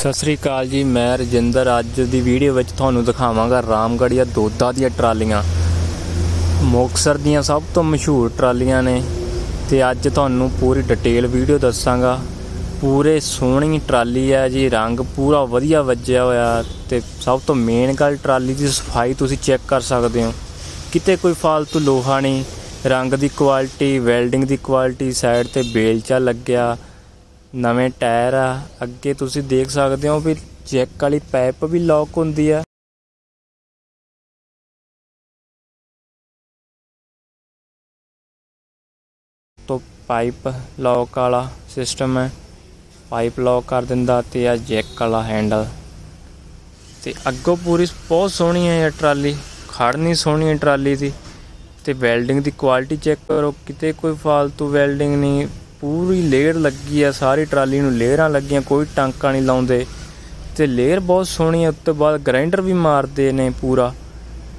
ਸਤਿ ਸ੍ਰੀ ਅਕਾਲ ਜੀ, ਮੈਂ ਰਜਿੰਦਰ। ਅੱਜ ਦੀ ਵੀਡੀਓ ਵਿੱਚ ਤੁਹਾਨੂੰ ਦਿਖਾਵਾਂਗਾ ਰਾਮਗੜੀਆ ਦੋਦਾ ਦੀਆਂ ਟਰਾਲੀਆਂ। ਮੁਕਤਸਰ ਦੀਆਂ ਸਭ ਤੋਂ ਮਸ਼ਹੂਰ ਟਰਾਲੀਆਂ ਨੇ ਤੇ ਅੱਜ ਤੁਹਾਨੂੰ ਪੂਰੀ ਡਿਟੇਲ ਵੀਡੀਓ ਦੱਸਾਂਗਾ। ਪੂਰੇ ਸੋਹਣੀ ਟਰਾਲੀ ਹੈ ਜੀ, ਰੰਗ ਪੂਰਾ ਵਧੀਆ ਵੱਜਿਆ ਹੋਇਆ ਤੇ ਸਭ ਤੋਂ ਮੇਨ ਗੱਲ ਟਰਾਲੀ ਦੀ ਸਫ਼ਾਈ ਤੁਸੀਂ ਚੈੱਕ ਕਰ ਸਕਦੇ ਹੋ। ਕਿਤੇ ਕੋਈ ਫਾਲਤੂ ਲੋਹਾ ਨਹੀਂ, ਰੰਗ ਦੀ ਕੁਆਲਿਟੀ ਵੈਲਡਿੰਗ ਦੀ ਕੁਆਲਿਟੀ ਸਾਈਡ ਤੇ ਬੇਲਚਾ ਲੱਗਿਆ ਨਵੇਂ ਟਾਇਰ ਆ, ਅੱਗੇ ਤੁਸੀਂ ਦੇਖ ਸਕਦੇ ਹੋ ਵੀ ਚੈੱਕ ਵਾਲੀ ਪਾਈਪ ਵੀ ਲੌਕ ਹੁੰਦੀ ਆ। ਤੋਂ ਪਾਈਪ ਲੌਕ ਵਾਲਾ ਸਿਸਟਮ ਹੈ। ਪਾਈਪ ਲੌਕ ਕਰ ਦਿੰਦਾ ਤੇ ਆ ਜੈਕ ਵਾਲਾ ਹੈਂਡਲ ਤੇ ਅੱਗੋਂ ਪੂਰੀ ਬਹੁਤ ਸੋਹਣੀ ਹੈ ਇਹ ਟਰਾਲੀ, ਖੜਨੀ ਸੋਹਣੀ ਹੈ ਟਰਾਲੀ ਦੀ। ਤੇ ਵੈਲਡਿੰਗ ਦੀ ਕੁਆਲਿਟੀ ਚੈੱਕ ਕਰੋ, ਕਿਤੇ ਕੋਈ ਫਾਲਤੂ ਵੈਲਡਿੰਗ ਨਹੀਂ ਪੂਰੀ ਲੇਅਰ ਲੱਗੀ ਆ, ਸਾਰੀ ਟਰਾਲੀ ਨੂੰ ਲੇਅਰਾਂ ਲੱਗੀਆਂ, ਕੋਈ ਟਾਂਕਾ ਨਹੀਂ ਲਾਉਂਦੇ। ਤੇ ਲੇਅਰ ਬਹੁਤ ਸੋਹਣੀ ਹੈ ਉਸ ਤੋਂ ਬਾਅਦ ਗ੍ਰਾਈਂਡਰ ਵੀ ਮਾਰਦੇ ਨੇ ਪੂਰਾ।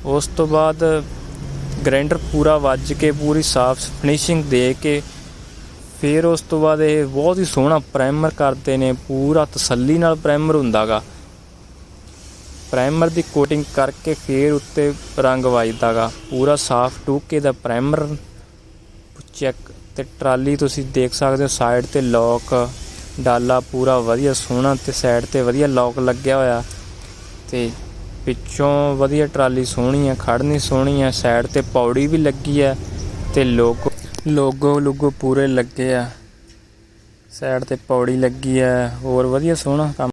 ਉਸ ਤੋਂ ਬਾਅਦ ਗ੍ਰਾਈਂਡਰ ਪੂਰਾ ਵੱਜ ਕੇ, ਪੂਰੀ ਸਾਫ਼ ਫਿਨਿਸ਼ਿੰਗ ਦੇ ਕੇ, ਫਿਰ ਉਸ ਤੋਂ ਬਾਅਦ ਇਹ ਬਹੁਤ ਹੀ ਸੋਹਣਾ ਪ੍ਰਾਈਮਰ ਕਰਦੇ ਨੇ, ਪੂਰਾ ਤਸੱਲੀ ਨਾਲ ਪ੍ਰਾਈਮਰ ਹੁੰਦਾਗਾ। ਪ੍ਰਾਈਮਰ ਦੀ ਕੋਟਿੰਗ ਕਰਕੇ ਫਿਰ ਉੱਤੇ ਰੰਗ ਵੱਜਦਾਗਾ, ਪੂਰਾ ਸਾਫ਼ ਟੂਕੇ ਦਾ ਪ੍ਰਾਈਮਰ ਚੈੱਕ ਤੇ ਟਰਾਲੀ ਤੁਸੀਂ ਦੇਖ ਸਕਦੇ ਹੋ ਸਾਈਡ ਤੇ ਲੋਕ ਡਾਲਾ ਪੂਰਾ ਵਧੀਆ ਸੋਹਣਾ ਤੇ ਸਾਈਡ ਤੇ ਵਧੀਆ ਲੋਕ ਲੱਗਿਆ ਹੋਇਆ। ਤੇ ਪਿੱਛੋਂ ਵਧੀਆ ਟਰਾਲੀ ਸੋਹਣੀ ਆ, ਖੜਨੀ ਸੋਹਣੀ ਆ ਸਾਈਡ ਤੇ ਪੌੜੀ ਵੀ ਲੱਗੀ ਆ ਤੇ ਲੋਗੋ ਲੋਗੋ ਲੁਗੋ ਪੂਰੇ ਲੱਗੇ ਆ। ਸਾਈਡ ਤੇ ਪੌੜੀ ਲੱਗੀ ਆ, ਹੋਰ ਵਧੀਆ ਸੋਹਣਾ ਕੰਮ